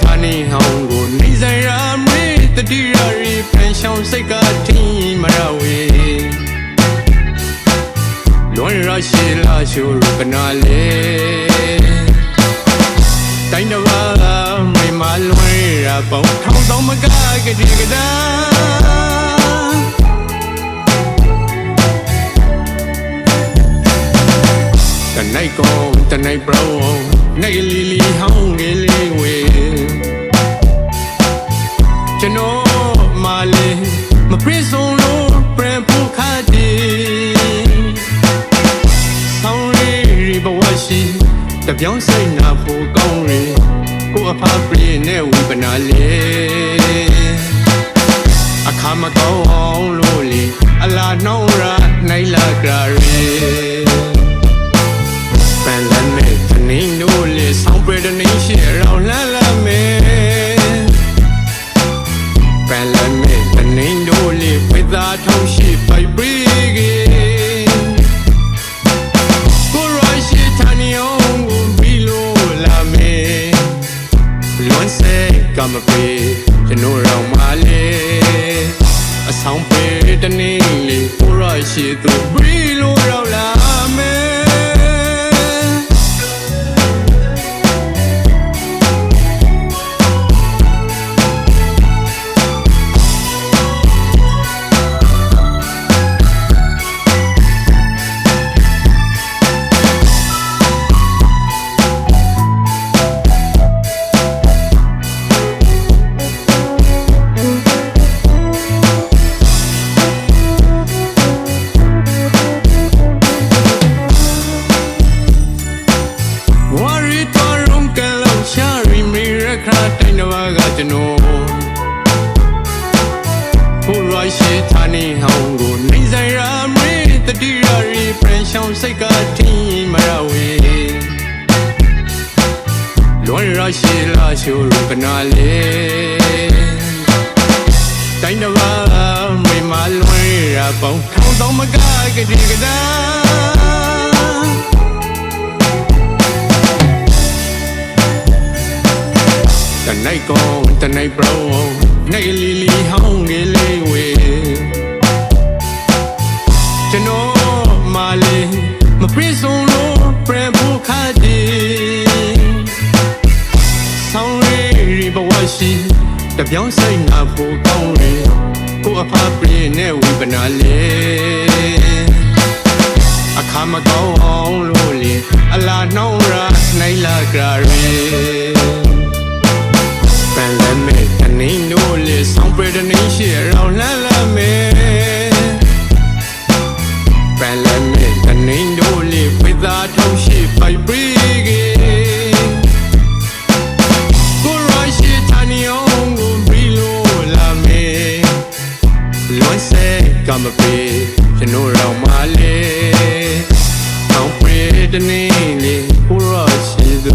ဌာနေဟောင်းကိုနေဆိုင်ရာမေတတိရရီဖန်ဆောင်စိတ်ကထင်းမရဝေလွန်ရရှိလာရှုရကနာလေတိုင်းတစ်ပါးမိမလွန်ရပုံထောင်းတော့မကကတိကတာတနိုင်ကောတနိုင်ပြောင်းနိုင်လီလီဟောင်းငယ်လေးဝေး ကျွန်တော်မလေးမပြည့်စုံလို့ပြန်ဖို့ခါတည်ဆောင်းရီရီဘဝရှိတပြောင်းစိတ်နာဖို့ကောင်းရီကိုအဖပရိနဲ့ဝိပနာလေးအခါမကောင်း သာထုံးရှိပိုက်ပြီးကေကိုရရှိတန်ယုံကိုဘီလိုလာမေလွန်စေကမပေကျွန်တော်ရောမလေးအဆောင်ပေတနင်းလေကိုရရှိသူဘီလိုရောက်လာ ရာတိုင်းတစ်ပါးကကျွန်တော်ဘုရားရှိဌာနေဟောင်းကိုနေဆိုင်ရာမေတတိရာရီပရန်ရှောင်းစိတ်ကထင်းမရဝေလွန်ရရှိလာရှိုးရကနာလေတိုင်းတစ်ပါးမေမလွန်ရပေါင်းထောင်းသောမကကတိကတာ တနိုင်ကောတနိုင်ပရောနိုင်လီလီဟောင်းငယ်လေးဝေကျွန်တော်မလေးမပြည့်စုံလို့ပြန်ဖို့ခါတည်ဆောင်းရီရီဘဝရှိတပြောင်းစိတ်နာဖို့ကောင်းရီကိုအဖပြင်းနဲ့ဝိပနာလေးအခါမကောင်းအောင်လို့လေအလားနှောင်းရ လေကျွန်တော်တော့မလေးအောင်ပြေးတနေ့လေးကိုရောရှိသူ